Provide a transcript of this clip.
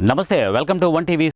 నమస్తే welcome to one TV